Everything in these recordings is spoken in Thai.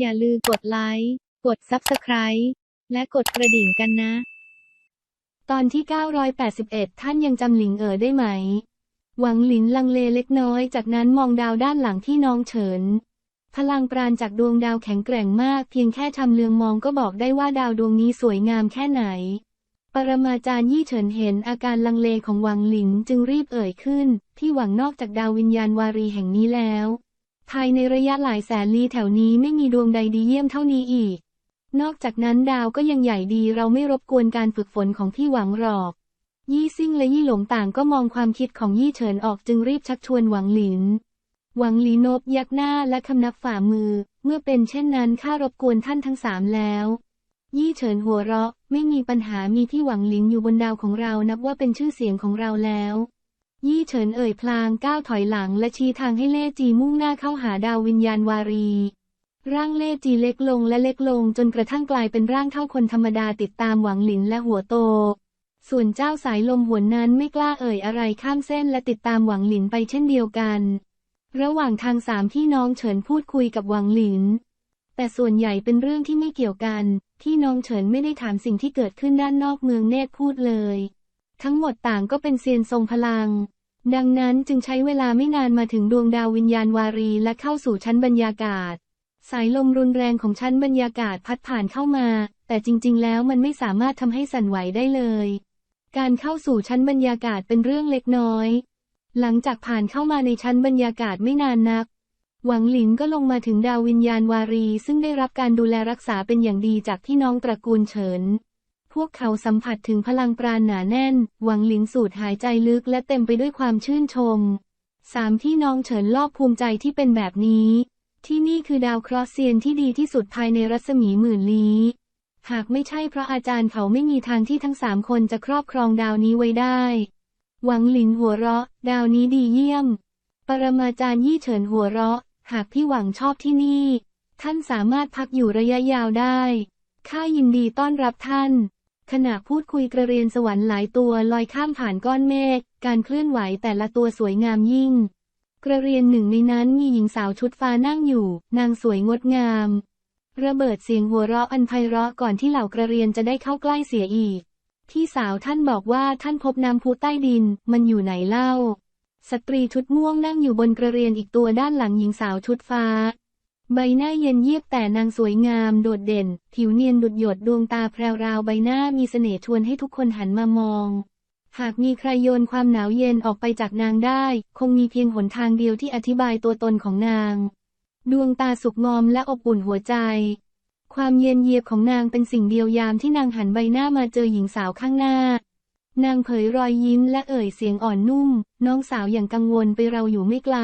อย่าลืมกดไลค์ กด Subscribe และกดกระดิ่งกันนะ ตอนที่ 981 ท่านยังจำหลิงเอ๋อได้ไหม หวังหลินลังเลเล็กน้อย จากนั้นมองดาวด้านหลังที่น้องเฉิน พลังปราณจากดวงดาวแข็งแกร่งมาก เพียงแค่ทำเลืองมองก็บอกได้ว่าดาวดวงนี้สวยงามแค่ไหน ปรมาจารย์ยี่เฉินเห็นอาการลังเลของหวังหลินจึงรีบเอ่ยขึ้น ที่หวังนอกจากดาววิญญาณวารีแห่งนี้แล้ว ภายในระยะหลายแสนลี้แถวนี้ไม่มีดวงใดดีเยี่ยมเท่านี้อีก นอกจากนั้นดาวก็ยังใหญ่ดีเราไม่รบกวนการฝึกฝนของพี่หวังหรอก ยี่ซิ่งและยี่หลงต่างก็มองความคิดของยี่เฉินออกจึงรีบชักชวนหวังหลิน หวังหลีนบยักหน้าและคำนับฝ่ามือ เมื่อเป็นเช่นนั้นข้ารบกวนท่านทั้งสามแล้ว ยี่เฉินหัวเราะ ไม่มีปัญหามีพี่หวังหลินอยู่บนดาวของเรานับว่าเป็นชื่อเสียงของเราแล้ว ยี่เฉินเอ่ยพลางก้าวถอยหลังและชี้ทางให้เล่จีมุ่งหน้าเข้าหาดาววิญญาณวารี ร่างเล่จีเล็กลงและเล็กลงจนกระทั่งกลายเป็นร่างเท่าคนธรรมดาติดตามหวังหลินและหัวโต ส่วนเจ้าสายลมหวนนั้นไม่กล้าเอ่ยอะไรข้ามเส้นและติดตามหวังหลินไปเช่นเดียวกัน ระหว่างทางสามพี่น้องเฉินพูดคุยกับหวังหลิน แต่ส่วนใหญ่เป็นเรื่องที่ไม่เกี่ยวกัน พี่น้องเฉินไม่ได้ถามสิ่งที่เกิดขึ้นด้านนอกเมืองเนตรพูดเลย ทั้งหมดต่างก็เป็นเซียนทรงพลัง ดังนั้นจึงใช้เวลาไม่นานมาถึงดวงดาววิญญาณวารีและเข้าสู่ชั้นบรรยากาศ สายลมรุนแรงของชั้นบรรยากาศพัดผ่านเข้ามา แต่จริง ๆ แล้วมันไม่สามารถทำให้สั่นไหวได้เลย การเข้าสู่ชั้นบรรยากาศเป็นเรื่องเล็กน้อย หลังจากผ่านเข้ามาในชั้นบรรยากาศไม่นานนัก หวังหลินก็ลงมาถึงดาววิญญาณวารี ซึ่งได้รับการดูแลรักษาเป็นอย่างดีจากพี่น้องตระกูลเฉิน พวกเขาสัมผัสถึงพลังปราณหนาแน่น หวังหลินสูดหายใจลึกและเต็มไปด้วยความชื่นชมสามพี่น้องเฉินรอบภูมิใจที่เป็นแบบนี้ ที่นี่คือดาวเคราะห์เซียนที่ดีที่สุดภายในรัศมีหมื่นลี้หากไม่ใช่เพราะอาจารย์เขาไม่มีทางที่ทั้งสามคนจะครอบครองดาวนี้ไว้ได้ หวังหลินหัวเราะ ดาวนี้ดีเยี่ยม ปรมาจารย์ยี่เฉินหัวเราะ หากพี่หวังชอบที่นี่ ท่านสามารถพักอยู่ระยะยาวได้ ข้ายินดีต้อนรับท่าน ขณะพูดคุยกระเรียนสวรรค์หลายตัวลอยข้ามผ่านก้อนเมฆ การเคลื่อนไหวแต่ละตัวสวยงามยิ่ง กระเรียนหนึ่งในนั้นมีหญิงสาวชุดฟ้านั่งอยู่ นางสวยงดงาม ระเบิดเสียงหัวเราะอันไพเราะก่อนที่เหล่ากระเรียนจะได้เข้าใกล้เสียอีก พี่สาวท่านบอกว่าท่านพบน้ำพุใต้ดิน มันอยู่ไหนเล่า สตรีชุดม่วงนั่งอยู่บนกระเรียนอีกตัวด้านหลังหญิงสาวชุดฟ้า ใบหน้าเย็นเยียบแต่นางสวยงามโดดเด่น ผิวเนียนดุดหยดดวงตาแพรวราวใบหน้ามีเสน่ห์ชวนให้ทุกคนหันมามอง หากมีใครโยนความหนาวเย็นออกไปจากนางได้ คงมีเพียงหนทางเดียวที่อธิบายตัวตนของนาง ดวงตาสุกงอมและอบอุ่นหัวใจ ความเย็นเยียบของนางเป็นสิ่งเดียวยามที่นางหันใบหน้ามาเจอหญิงสาวข้างหน้า นางเผยรอยยิ้มและเอ่ยเสียงอ่อนนุ่ม น้องสาวอย่างกังวลไปเราอยู่ไม่ไกล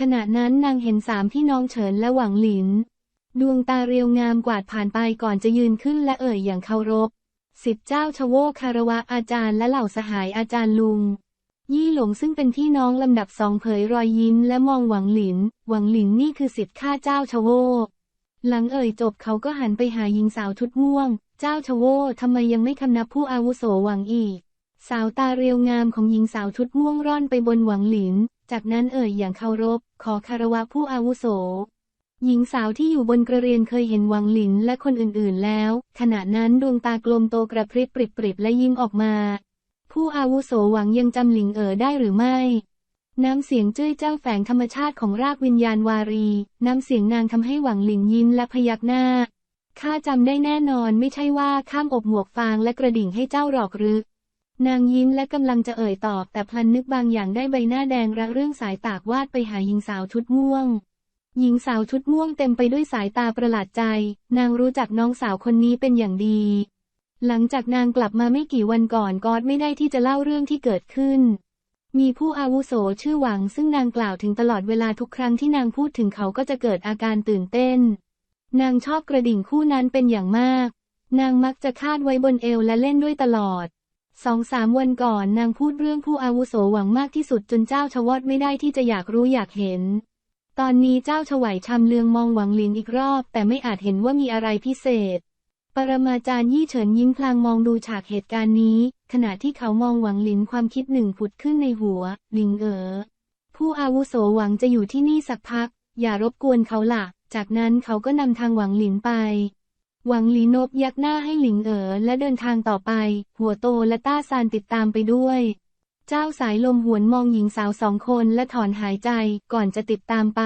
ขณะนั้นนางเห็นสามพี่น้องเฉินและหวังหลิน ดวงตาเรียวงามกวาดผ่านไปก่อนจะยืนขึ้นและเอ่ยอย่างเคารพ สิบเจ้าชโวคารวะอาจารย์และเหล่าสหายอาจารย์ลุง ยี่หลงซึ่งเป็นพี่น้องลำดับสองเผยรอยยิ้มและมองหวังหลิน หวังหลินนี่คือสิทธิ์ข้าเจ้าชโวหลังเอ่ยจบเขาก็หันไปหาหญิงสาวชุดม่วง เจ้าชโวทำไมยังไม่คำนับผู้อาวุโสหวังอีก สาวตาเรียวงามของหญิงสาวชุดม่วงร่อนไปบนหวังหลิน จากนั้นเอ่ยอย่างเคารพ ขอคารวะผู้อาวุโส หญิงสาวที่อยู่บนกระเรียนเคยเห็นหวังหลินและคนอื่นๆแล้ว ขณะนั้นดวงตากลมโตกระพริบปริบๆและยิ้มออกมา ผู้อาวุโสหวังยังจำหลิงเอ๋อได้หรือไม่ น้ำเสียงเจ้ยเจ้าแฝงธรรมชาติของรากวิญญาณวารี น้ำเสียงนางทำให้หวังหลินยิ้มและพยักหน้าข้าจำได้แน่นอนไม่ใช่ว่าข้ามอบหมวกฟางและกระดิ่งให้เจ้าหรอกหรือ นางยิ้มและกำลังจะเอ่ยตอบ แต่พลันนึกบางอย่างได้ใบหน้าแดงระเรื่องสายตากวาดไปหาหญิงสาวชุดม่วง หญิงสาวชุดม่วงเต็มไปด้วยสายตาประหลาดใจ นางรู้จักน้องสาวคนนี้เป็นอย่างดี หลังจากนางกลับมาไม่กี่วันก่อนกอดไม่ได้ที่จะเล่าเรื่องที่เกิดขึ้น มีผู้อาวุโสชื่อหวังซึ่งนางกล่าวถึงตลอดเวลาทุกครั้งที่นางพูดถึงเขาก็จะเกิดอาการตื่นเต้น นางชอบกระดิ่งคู่นั้นเป็นอย่างมาก นางมักจะคาดไว้บนเอวและเล่นด้วยตลอด สองสามวันก่อนนางพูดเรื่องผู้อาวุโสหวังมากที่สุดจนเจ้าชวดไม่ได้ที่จะอยากรู้อยากเห็น ตอนนี้เจ้าฉวัยชำเลืองมองหวังหลินอีกรอบ แต่ไม่อาจเห็นว่ามีอะไรพิเศษ ปรมาจารย์ยี่เฉินยิ้มพลางมองดูฉากเหตุการณ์นี้ ขณะที่เขามองหวังหลินความคิดหนึ่งผุดขึ้นในหัว ลิงเอ๋อผู้อาวุโสหวังจะอยู่ที่นี่สักพัก อย่ารบกวนเขาล่ะ จากนั้นเขาก็นำทางหวังหลินไป หวังหลีนบยักหน้าให้หลิงเอ๋อและเดินทางต่อไป หัวโตและต้าซานติดตามไปด้วย เจ้าสายลมหวนมองหญิงสาวสองคนและถอนหายใจก่อนจะติดตามไป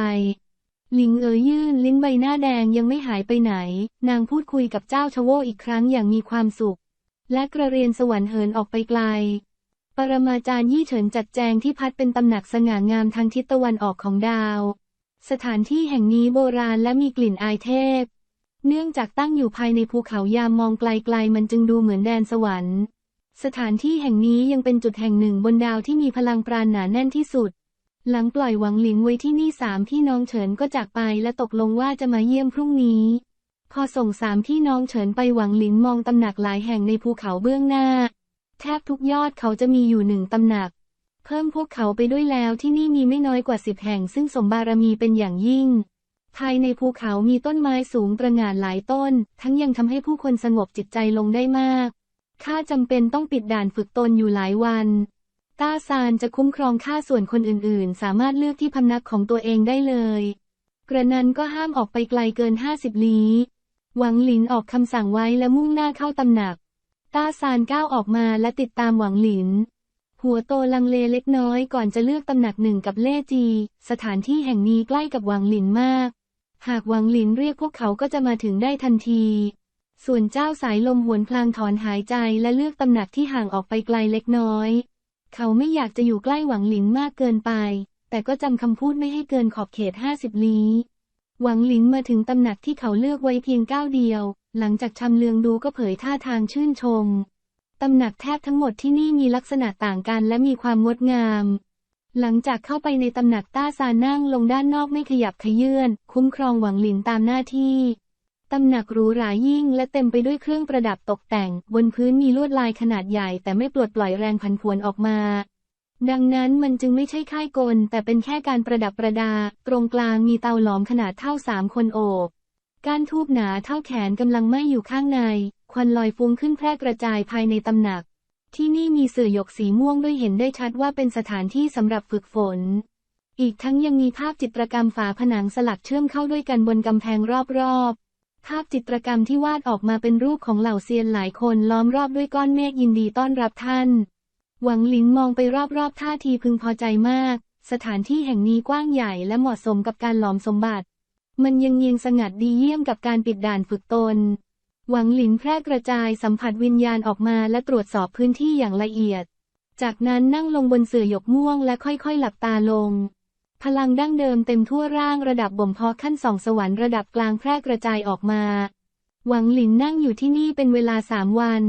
หลิงเอ๋อยื่นลิ้นใบหน้าแดงยังไม่หายไปไหน นางพูดคุยกับเจ้าชโวอีกครั้งอย่างมีความสุข และกระเรียนสวรรค์เหินออกไปไกล ปรมาจารย์ยี่เฉินจัดแจงที่พัดเป็นตำหนักสง่างามทางทิศตะวันออกของดาว สถานที่แห่งนี้โบราณและมีกลิ่นอายเทพ เนื่องจากตั้งอยู่ภายในภูเขายามมองไกลๆมันจึงดูเหมือนแดนสวรรค์ สถานที่แห่งนี้ยังเป็นจุดแห่งหนึ่งบนดาวที่มีพลังปราณหนาแน่นที่สุด หลังปล่อยหวังหลินไว้ที่นี่สามพี่น้องเฉินก็จากไปและตกลงว่าจะมาเยี่ยมพรุ่งนี้ พอส่งสามพี่น้องเฉินไปหวังหลินมองตำหนักหลายแห่งในภูเขาเบื้องหน้า แทบทุกยอดเขาจะมีอยู่หนึ่งตำหนัก เพิ่มพวกเขาไปด้วยแล้วที่นี่มีไม่น้อยกว่าสิบแห่งซึ่งสมบารมีเป็นอย่างยิ่ง ภายในภูเขามีต้นไม้สูงประหง่านหลายต้น ทั้งยังทำให้ผู้คนสงบจิตใจลงได้มาก ข้าจำเป็นต้องปิดด่านฝึกตนอยู่หลายวัน ต้าซานจะคุ้มครองข้าส่วนคนอื่นๆ สามารถเลือกที่พำนักของตัวเองได้เลย กระนั้นก็ห้ามออกไปไกลเกินห้าสิบลี้หวังหลินออกคำสั่งไว้และมุ่งหน้าเข้าตำหนัก ต้าซานก้าวออกมาและติดตามหวังหลิน หัวโตลังเลเล็กน้อยก่อนจะเลือกตำหนักหนึ่งกับเล่จี สถานที่แห่งนี้ใกล้กับหวังหลินมาก หากหวังหลินเรียกพวกเขาก็จะมาถึงได้ทันที ส่วนเจ้าสายลมหวนพลางถอนหายใจและเลือกตำหนักที่ห่างออกไปไกลเล็กน้อย เขาไม่อยากจะอยู่ใกล้หวังหลินมากเกินไป แต่ก็จำคำพูดไม่ให้เกินขอบเขตห้าสิบลี้ หวังหลินมาถึงตำหนักที่เขาเลือกไว้เพียงก้าวเดียว หลังจากชำเลืองดูก็เผยท่าทางชื่นชมตำหนักแทบทั้งหมดที่นี่มีลักษณะต่างกันและมีความงดงาม หลังจากเข้าไปในตำหนักต้าซานั่งลงด้านนอกไม่ขยับขยื่นคุ้มครองหวังหลินตามหน้าที่ ตำหนักหรูหรายิ่งและเต็มไปด้วยเครื่องประดับตกแต่ง บนพื้นมีลวดลายขนาดใหญ่แต่ไม่ปลดปล่อยแรงผันผวนออกมา ดังนั้นมันจึงไม่ใช่ค่ายกล แต่เป็นแค่การประดับประดา ตรงกลางมีเตาหลอมขนาดเท่าสามคนโอบก้านทูบหนาเท่าแขนกำลังไหม้อยู่ข้างใน ควันลอยฟุ้งขึ้นแพร่กระจายภายในตำหนัก ที่นี่มีสื่อหยกสีม่วงด้วยเห็นได้ชัดว่าเป็นสถานที่สำหรับฝึกฝน อีกทั้งยังมีภาพจิตรกรรมฝาผนังสลักเชื่อมเข้าด้วยกันบนกำแพงรอบๆ ภาพจิตรกรรมที่วาดออกมาเป็นรูปของเหล่าเซียนหลายคนล้อมรอบด้วยก้อนเมฆยินดีต้อนรับท่าน หวังหลินมองไปรอบๆท่าทีพึงพอใจมาก สถานที่แห่งนี้กว้างใหญ่และเหมาะสมกับการหลอมสมบัติ มันยังเยียงสงัดดีเยี่ยมกับการปิดด่านฝึกตน หวังหลินแพร่กระจายสัมผัสวิญญาณออกมาและตรวจสอบพื้นที่อย่างละเอียด จากนั้นนั่งลงบนเสื่อหยกม่วงและค่อยๆ หลับตาลง พลังดั้งเดิมเต็มทั่วร่างระดับบ่มเพาะขั้นสองสวรรค์ระดับกลางแพร่กระจายออกมา หวังหลินนั่งอยู่ที่นี่เป็นเวลาสามวัน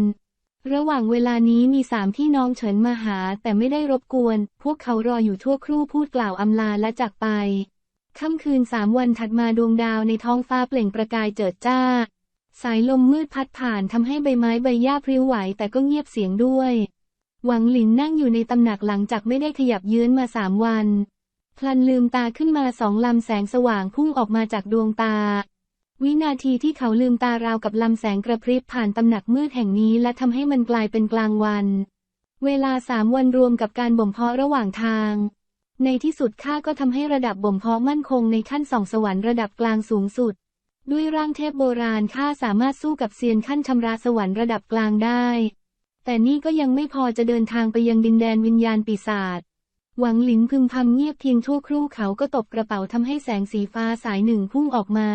ระหว่างเวลานี้มีสามพี่น้องเฉินมาหา แต่ไม่ได้รบกวน พวกเขารออยู่ทั่วครู่พูดกล่าวอำลาและจากไปค่ำคืนสามวันถัดมาดวงดาวในท้องฟ้าเปล่งประกายเจิดจ้า สายลมมืดพัดผ่านทำให้ใบไม้ใบหญ้าพลิ้วไหวแต่ก็เงียบเสียงด้วย หวังหลินนั่งอยู่ในตำหนักหลังจากไม่ได้ขยับยื้นมาสามวัน พลันลืมตาขึ้นมาสองลำแสงสว่างพุ่งออกมาจากดวงตา วินาทีที่เขาลืมตาราวกับลำแสงกระพริบผ่านตำหนักมืดแห่งนี้และทำให้มันกลายเป็นกลางวัน เวลาสามวันรวมกับการบ่มเพาะระหว่างทาง ในที่สุดข้าก็ทำให้ระดับบ่มเพาะมั่นคงในขั้นสองสวรรค์ระดับกลางสูงสุด ด้วยร่างเทพโบราณข้าสามารถสู้กับเซียนขั้นชำระสวรรค์ระดับกลางได้ แต่นี่ก็ยังไม่พอจะเดินทางไปยังดินแดนวิญญาณปีศาจหวังหลินพึมพำเงียบเพียงชั่วครู่เขาก็ตบกระเป๋าทำให้แสงสีฟ้าสายหนึ่งพุ่งออกมา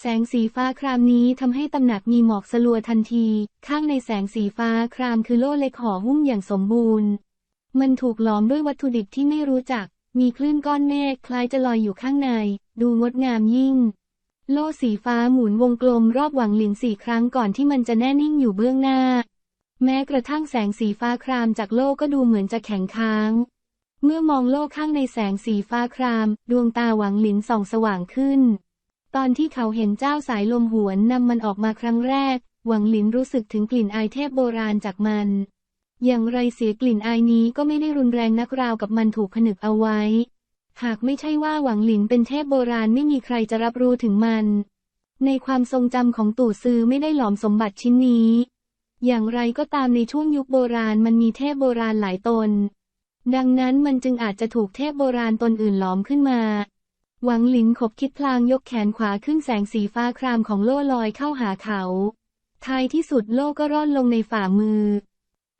แสงสีฟ้าครามนี้ทำให้ตำหนักมีหมอกสลัวทันที ข้างในแสงสีฟ้าครามคือโล่เล็กห่อหุ้มอย่างสมบูรณ์ มันถูกล้อมด้วยวัตถุดิบที่ไม่รู้จัก มีคลื่นก้อนเมฆคล้ายจะลอยอยู่ข้างใน ดูงดงามยิ่ง โล่สีฟ้าหมุนวงกลมรอบหวังหลินสี่ครั้งก่อนที่มันจะแน่นิ่งอยู่เบื้องหน้า แม้กระทั่งแสงสีฟ้าครามจากโล่ก็ดูเหมือนจะแข็งค้าง เมื่อมองโลกข้างในแสงสีฟ้าคราม ดวงตาหวังหลินส่องสว่างขึ้น ตอนที่เขาเห็นเจ้าสายลมหวนนำมันออกมาครั้งแรก หวังหลินรู้สึกถึงกลิ่นอายเทพโบราณจากมัน อย่างไรเสียกลิ่นอายนี้ก็ไม่ได้รุนแรงนักราวกับมันถูกผนึกเอาไว้ หากไม่ใช่ว่าหวังหลินเป็นเทพโบราณไม่มีใครจะรับรู้ถึงมัน ในความทรงจำของตู่ซือไม่ได้หลอมสมบัติชิ้นนี้ อย่างไรก็ตามในช่วงยุคโบราณมันมีเทพโบราณหลายตน ดังนั้นมันจึงอาจจะถูกเทพโบราณตนอื่นหลอมขึ้นมา หวังหลินขบคิดพลางยกแขนขวาขึ้นแสงสีฟ้าครามของโล่ลอยเข้าหาเขาท้ายที่สุดโล่ก็ร่อนลงในฝ่ามือ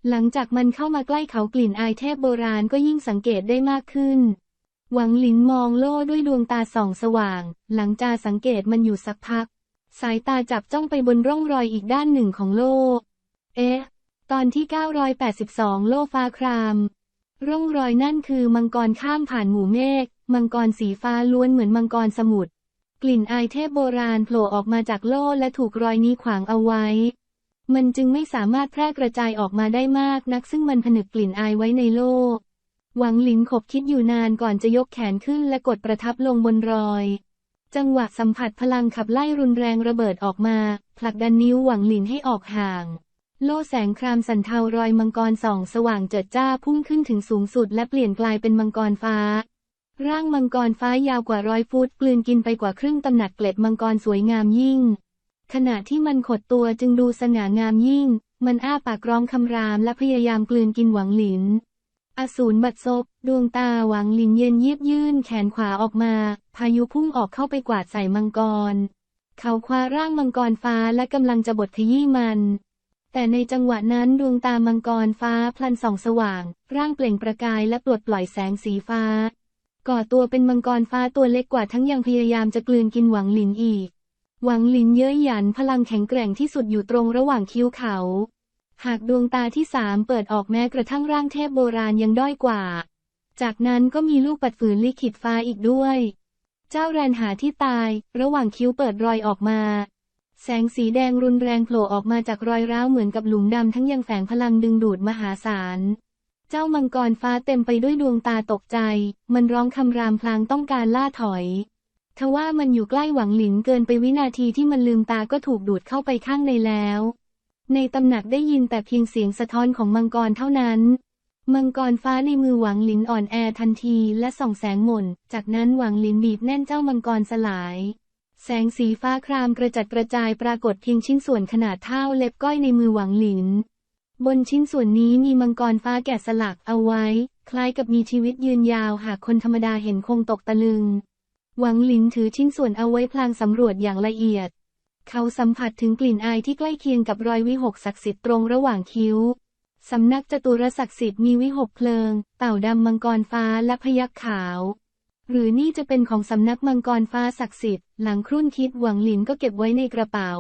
หลังจากมันเข้ามาใกล้เขากลิ่นอายเทพโบราณก็ยิ่งสังเกตได้มากขึ้น หวังหลินมองโล่ด้วยดวงตาส่องสว่าง หลังจากสังเกตมันอยู่สักพัก สายตาจับจ้องไปบนร่องรอยอีกด้านหนึ่งของโล่ เอ๊ะ ตอนที่ 982 โล่ฟ้าคราม ร่องรอยนั่นคือมังกรข้ามผ่านหมู่เมฆ มังกรสีฟ้าล้วนเหมือนมังกรสมุทร กลิ่นอายเทพโบราณโผล่ออกมาจากโล่และถูกรอยนี้ขวางเอาไว้ มันจึงไม่สามารถแพร่กระจายออกมาได้มากนักซึ่งมันผนึกกลิ่นอายไว้ในโล่ หวังหลินขบคิดอยู่นานก่อนจะยกแขนขึ้นและกดประทับลงบนรอย จังหวะสัมผัสพลังขับไล่รุนแรงระเบิดออกมา ผลักดันนิ้วหวังหลินให้ออกห่าง โล่แสงครามสันเทารอยมังกรส่องสว่างเจิดจ้าพุ่งขึ้นถึงสูงสุดและเปลี่ยนกลายเป็นมังกรฟ้า ร่างมังกรฟ้ายาวกว่าร้อยฟุตกลืนกินไปกว่าครึ่งตำหนักเกล็ดมังกรสวยงามยิ่ง ขณะที่มันขดตัวจึงดูสง่างามยิ่ง มันอ้าปากร้องคำรามและพยายามกลืนกินหวังหลิน อสูรบัดซบ ดวงตาหวังหลินเย็นเยียบยื่นแขนขวาออกมา พายุพุ่งออกเข้าไปกวาดใส่มังกร เขาคว้าร่างมังกรฟ้าและกำลังจะบดขยี้มัน แต่ในจังหวะนั้นดวงตามังกรฟ้าพลันส่องสว่าง ร่างเปล่งประกายและปลดปล่อยแสงสีฟ้า ก่อตัวเป็นมังกรฟ้าตัวเล็กกว่าทั้งยังพยายามจะกลืนกินหวังหลินอีก หวังหลินเย้ยหยันพลังแข็งแกร่งที่สุดอยู่ตรงระหว่างคิ้วเขา หากดวงตาที่สามเปิดออกแม้กระทั่งร่างเทพโบราณยังด้อยกว่า จากนั้นก็มีลูกปัดฝืนลิขิตฟ้าอีกด้วย เจ้าแรนหาที่ตาย ระหว่างคิ้วเปิดรอยออกมา แสงสีแดงรุนแรงโผล่ออกมาจากรอยร้าวเหมือนกับหลุมดำทั้งยังแฝงพลังดึงดูดมหาศาล เจ้ามังกรฟ้าเต็มไปด้วยดวงตาตกใจ มันร้องคำรามพลางต้องการล่าถอยทว่ามันอยู่ใกล้หวังหลินเกินไปวินาทีที่มันลืมตาก็ถูกดูดเข้าไปข้างในแล้ว ในตำหนักได้ยินแต่เพียงเสียงสะท้อนของมังกรเท่านั้น มังกรฟ้าในมือหวังหลินอ่อนแอทันทีและส่องแสงหม่น จากนั้นหวังหลินบีบแน่นเจ้ามังกรสลาย แสงสีฟ้าครามกระจัดกระจายปรากฏเพียงชิ้นส่วนขนาดเท่าเล็บก้อยในมือหวังหลิน บนชิ้นส่วนนี้มีมังกรฟ้าแกะสลักเอาไว้ คล้ายกับมีชีวิตยืนยาวหากคนธรรมดาเห็นคงตกตะลึง หวังหลินถือชิ้นส่วนเอาไว้พลางสำรวจอย่างละเอียด เขาสัมผัสถึงกลิ่นอายที่ใกล้เคียงกับรอยวิหกศักดิ์สิทธิ์ตรงระหว่างคิ้ว สำนักจตุรศักดิ์สิทธิ์มีวิหกเพลิง เต่าดำมังกรฟ้าและพยัคฆ์ขาว หรือนี่จะเป็นของสำนักมังกรฟ้าศักดิ์สิทธิ์ หลังครุ่นคิดหวังหลินก็เก็บไว้ในกระเป๋า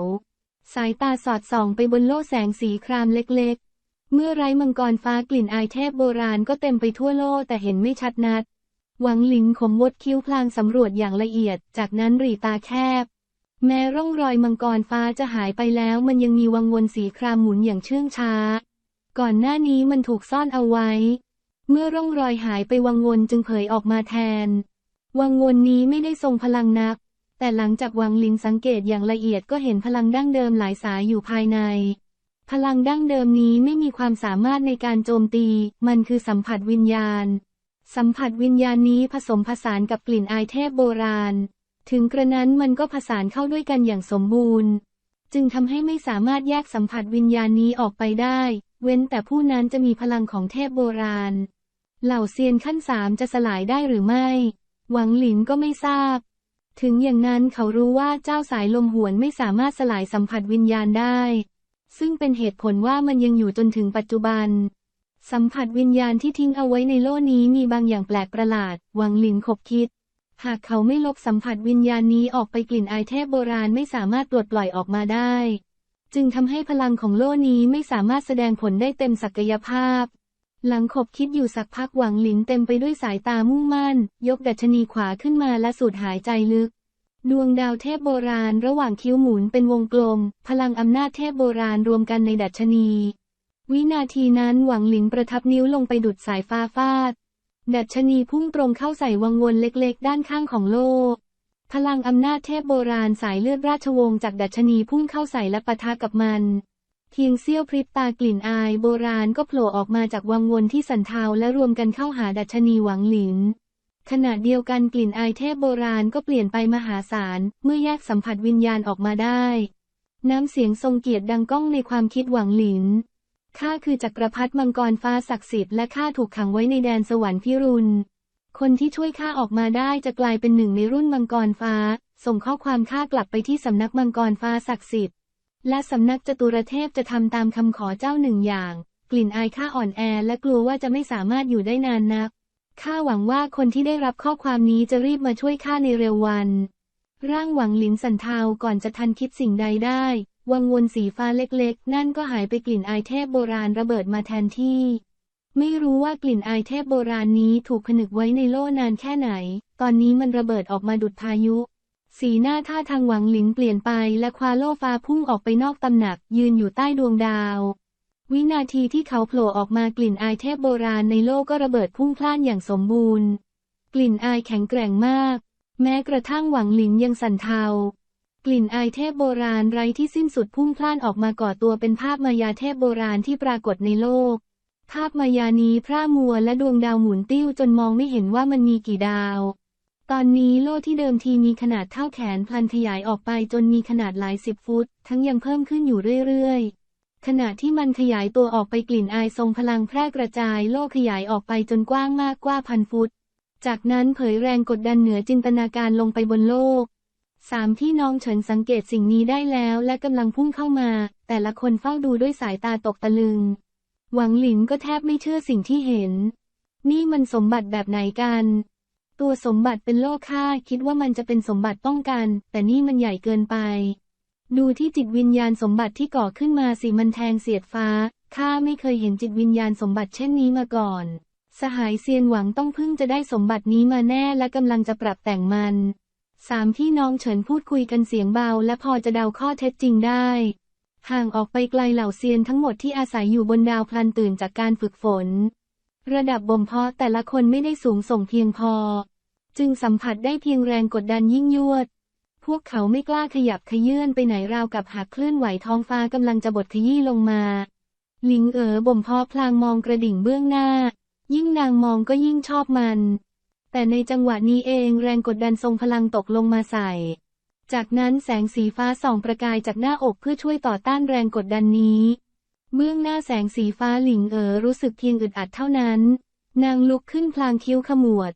สายตาสอดส่องไปบนโล่แสงสีครามเล็กๆ เมื่อไร้มังกรฟ้ากลิ่นอายเทพโบราณก็เต็มไปทั่วโล่แต่เห็นไม่ชัดนัด หวังหลินขมวดคิ้วพลางสำรวจอย่างละเอียด จากนั้นหรีตาแคบ แม้ร่องรอยมังกรฟ้าจะหายไปแล้วมันยังมีวังวนสีครามหมุนอย่างเชื่องช้า ก่อนหน้านี้มันถูกซ่อนเอาไว้ เมื่อร่องรอยหายไปวังวนจึงเผยออกมาแทน วังวนนี้ไม่ได้ทรงพลังนัก แต่หลังจากวังลินสังเกตอย่างละเอียดก็เห็นพลังดั้งเดิมหลายสายอยู่ภายใน พลังดั้งเดิมนี้ไม่มีความสามารถในการโจมตี มันคือสัมผัสวิญญาณ สัมผัสวิญญาณนี้ผสมผสานกับกลิ่นอายเทพโบราณ ถึงกระนั้นมันก็ผสานเข้าด้วยกันอย่างสมบูรณ์ จึงทำให้ไม่สามารถแยกสัมผัสวิญญาณนี้ออกไปได้ เว้นแต่ผู้นั้นจะมีพลังของเทพโบราณ เหล่าเซียนขั้นสามจะสลายได้หรือไม่ หวังหลินก็ไม่ทราบ ถึงอย่างนั้นเขารู้ว่าเจ้าสายลมหวนไม่สามารถสลายสัมผัสวิญญาณได้ ซึ่งเป็นเหตุผลว่ามันยังอยู่จนถึงปัจจุบันสัมผัสวิญญาณที่ทิ้งเอาไว้ในโลกนี้มีบางอย่างแปลกประหลาด หวังหลินขบคิด หากเขาไม่ลบสัมผัสวิญญาณนี้ออกไปกลิ่นอายเทพโบราณไม่สามารถปลดปล่อยออกมาได้ จึงทำให้พลังของโลกนี้ไม่สามารถแสดงผลได้เต็มศักยภาพ หลังขบคิดอยู่สักพักหวังหลินเต็มไปด้วยสายตามุ่งมั่น ยกดัชนีขวาขึ้นมาและสูดหายใจลึก ดวงดาวเทพโบราณระหว่างคิ้วหมุนเป็นวงกลม พลังอำนาจเทพโบราณรวมกันในดัชนี วินาทีนั้นหวังหลินประทับนิ้วลงไปดุดสายฟ้าฟาด ดัชนีพุ่งตรงเข้าใส่วังวนเล็กๆ ด้านข้างของโลก พลังอำนาจเทพโบราณสายเลือดราชวงศ์จากดัชนีพุ่งเข้าใส่และปะทะกับมัน เพียงเสี้ยวพริบตากลิ่นอายโบราณก็โผล่ออกมาจากวังวนที่สันเทาและรวมกันเข้าหาดัชนีหวังหลิน ขณะเดียวกันกลิ่นอายเทพโบราณก็เปลี่ยนไปมหาศาลเมื่อแยกสัมผัสวิญญาณออกมาได้ น้ำเสียงทรงเกียรติดังก้องในความคิดหวังหลิน ข้าคือจักรพรรดิมังกรฟ้าศักดิ์สิทธิ์และข้าถูกขังไว้ในแดนสวรรค์พิรุณ คนที่ช่วยข้าออกมาได้จะกลายเป็นหนึ่งในรุ่นมังกรฟ้า ส่งข้อความข้ากลับไปที่สำนักมังกรฟ้าศักดิ์สิทธิ์ และสำนักจตุรเทพจะทำตามคำขอเจ้าหนึ่งอย่าง กลิ่นอายข้าอ่อนแอและกลัวว่าจะไม่สามารถอยู่ได้นานนัก ข้าหวังว่าคนที่ได้รับข้อความนี้จะรีบมาช่วยข้าในเร็ววัน ร่างหวังหลินสันเทาก่อนจะทันคิดสิ่งใดได้ วังวนสีฟ้าเล็กๆ นั่นก็หายไปกลิ่นอายเทพโบราณระเบิดมาแทนที่ ไม่รู้ว่ากลิ่นอายเทพโบราณนี้ถูกผนึกไว้ในโล่นานแค่ไหน ตอนนี้มันระเบิดออกมาดุดพายุ สีหน้าท่าทางหวังหลินเปลี่ยนไปและคว้าโล่ฟ้าพุ่งออกไปนอกตำหนักยืนอยู่ใต้ดวงดาว วินาทีที่เขาโผล่ออกมากลิ่นอายเทพโบราณในโลกก็ระเบิดพุ่งพล่านอย่างสมบูรณ์ กลิ่นอายแข็งแกร่งมาก แม้กระทั่งหวังหลินยังสั่นเทา กลิ่นอายเทพโบราณไร้ที่สิ้นสุดพุ่งพล่านออกมาก่อตัวเป็นภาพมายาเทพโบราณที่ปรากฏในโลก ภาพมายานี้พร่ามัวและดวงดาวหมุนติ้วจนมองไม่เห็นว่ามันมีกี่ดาว ตอนนี้โล่ที่เดิมทีมีขนาดเท่าแขนพลันขยายออกไปจนมีขนาดหลายสิบฟุต ทั้งยังเพิ่มขึ้นอยู่เรื่อยๆ ขณะที่มันขยายตัวออกไปกลิ่นอายทรงพลังแพร่กระจายโล่ขยายออกไปจนกว้างมากกว่าพันฟุต จากนั้นเผยแรงกดดันเหนือจินตนาการลงไปบนโลก สามพี่น้องเฉินสังเกตสิ่งนี้ได้แล้วและกำลังพุ่งเข้ามา แต่ละคนเฝ้าดูด้วยสายตาตกตะลึง หวังหลินก็แทบไม่เชื่อสิ่งที่เห็น นี่มันสมบัติแบบไหนกัน ตัวสมบัติเป็นโลกค่าคิดว่ามันจะเป็นสมบัติป้องกัน แต่นี่มันใหญ่เกินไป ดูที่จิตวิญญาณสมบัติที่ก่อขึ้นมาสิมันแทงเสียดฟ้าข้าไม่เคยเห็นจิตวิญญาณสมบัติเช่นนี้มาก่อน สหายเซียนหวังต้องพึ่งจะได้สมบัตินี้มาแน่และกำลังจะปรับแต่งมัน สามพี่น้องเฉินพูดคุยกันเสียงเบาและพอจะเดาข้อเท็จจริงได้ ห่างออกไปไกลเหล่าเซียนทั้งหมดที่อาศัยอยู่บนดาวพลันตื่นจากการฝึกฝน ระดับบ่มเพาะแต่ละคนไม่ได้สูงส่งเพียงพอ จึงสัมผัสได้เพียงแรงกดดันยิ่งยวด พวกเขาไม่กล้าขยับขยื่นไปไหนราวกับหากเคลื่อนไหวท้องฟ้ากำลังจะบดขยี้ลงมาลิงเอ๋อบ่มเพาะพลางมองกระดิ่งเบื้องหน้า ยิ่งนางมองก็ยิ่งชอบมัน แต่ในจังหวะนี้เองแรงกดดันทรงพลังตกลงมาใส่ จากนั้นแสงสีฟ้าส่องประกายจากหน้าอกเพื่อช่วยต่อต้านแรงกดดันนี้เบื้องหน้าแสงสีฟ้าหลิงเอ๋อรู้สึกเพียงอึดอัดเท่านั้น นางลุกขึ้นพลางคิ้วขมวด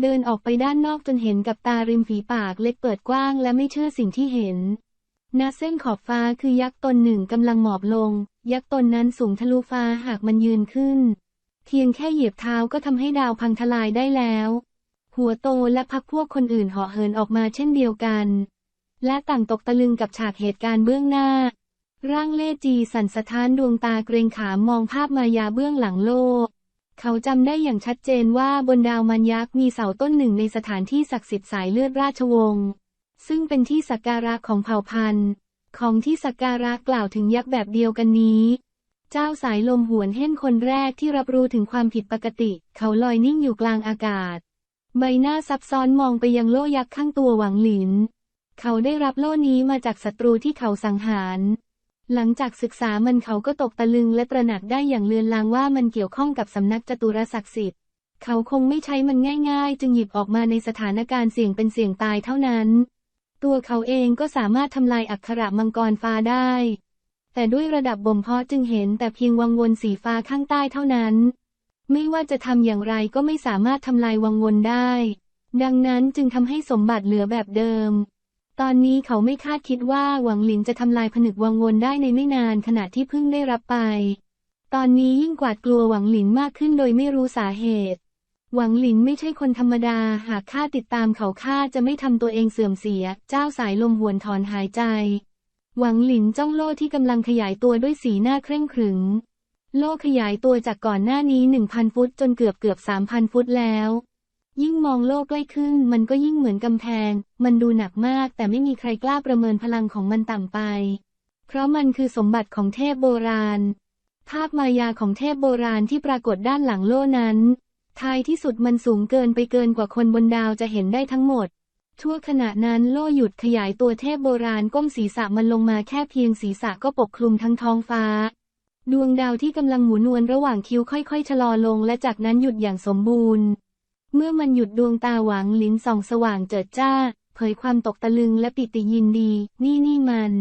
เดินออกไปด้านนอกจนเห็นกับตาริมฝีปากเล็กเปิดกว้างและไม่เชื่อสิ่งที่เห็นณเส้นขอบฟ้าคือยักษ์ตนหนึ่งกำลังหมอบลง ยักษ์ตนนั้นสูงทะลุฟ้าหากมันยืนขึ้น เพียงแค่เหยียบเท้าก็ทำให้ดาวพังทลายได้แล้ว หัวโตและพักพวกคนอื่นเหาะเหินออกมาเช่นเดียวกัน และต่างตกตะลึงกับฉากเหตุการณ์เบื้องหน้า ร่างเล่จีสั่นสะท้านดวงตาเกรงขามมองภาพมายาเบื้องหลังโลก เขาจำได้อย่างชัดเจนว่าบนดาวมันยักษ์มีเสาต้นหนึ่งในสถานที่ศักดิ์สิทธิ์สายเลือดราชวงศ์ซึ่งเป็นที่สักการะของเผ่าพันธุ์ ของที่สักการะกล่าวถึงยักษ์แบบเดียวกันนี้เจ้าสายลมหวนเฮ่นคนแรกที่รับรู้ถึงความผิดปกติ เขาลอยนิ่งอยู่กลางอากาศ ใบหน้าซับซ้อนมองไปยังโล่ยักษ์ข้างตัวหวังหลิน เขาได้รับโล่นี้มาจากศัตรูที่เขาสังหาร หลังจากศึกษามันเขาก็ตกตะลึงและตระหนักได้อย่างเลือนลางว่ามันเกี่ยวข้องกับสำนักจตุรศักดิ์สิทธิ์ เขาคงไม่ใช้มันง่าย ๆ จึงหยิบออกมาในสถานการณ์เสี่ยงเป็นเสี่ยงตายเท่านั้น ตัวเขาเองก็สามารถทำลายอักขระมังกรฟ้าได้ แต่ด้วยระดับบ่มเพาะจึงเห็นแต่เพียงวังวนสีฟ้าข้างใต้เท่านั้น ไม่ว่าจะทำอย่างไรก็ไม่สามารถทำลายวังวนได้ ดังนั้นจึงทำให้สมบัติเหลือแบบเดิม ตอนนี้เขาไม่คาดคิดว่าหวังหลินจะทำลายผนึกวังวนได้ในไม่นานขณะที่เพิ่งได้รับไป ตอนนี้ยิ่งกวาดกลัวหวังหลินมากขึ้นโดยไม่รู้สาเหตุ หวังหลินไม่ใช่คนธรรมดา หากข้าติดตามเขาข้าจะไม่ทำตัวเองเสื่อมเสีย เจ้าสายลมหวนถอนหายใจ หวังหลินจ้องโล่ที่กำลังขยายตัวด้วยสีหน้าเคร่งขรึม โลกขยายตัวจากก่อนหน้านี้ 1,000 ฟุตจนเกือบเกือบ 3,000 ฟุตแล้ว ยิ่งมองโลกใกล้ขึ้น มันก็ยิ่งเหมือนกำแพง มันดูหนักมาก แต่ไม่มีใครกล้าประเมินพลังของมันต่ำไป เพราะมันคือสมบัติของเทพโบราณ ภาพมายาของเทพโบราณที่ปรากฏด้านหลังโล่นั้น ท้ายที่สุดมันสูงเกินไปเกินกว่าคนบนดาวจะเห็นได้ทั้งหมดชั่วขณะนั้นโล่หยุดขยายตัวเทพโบราณก้มศีรษะมันลงมาแค่เพียงศีรษะก็ปกคลุมทั้งท้องฟ้า ดวงดาวที่กำลังหมุนวนระหว่างคิ้วค่อยๆ ชะลอลง และจากนั้นหยุดอย่างสมบูรณ์ เมื่อมันหยุดดวงตาหวังลิ้นส่องสว่างเจิดจ้า เผยความตกตะลึงและปิติยินดี นี่นี่มัน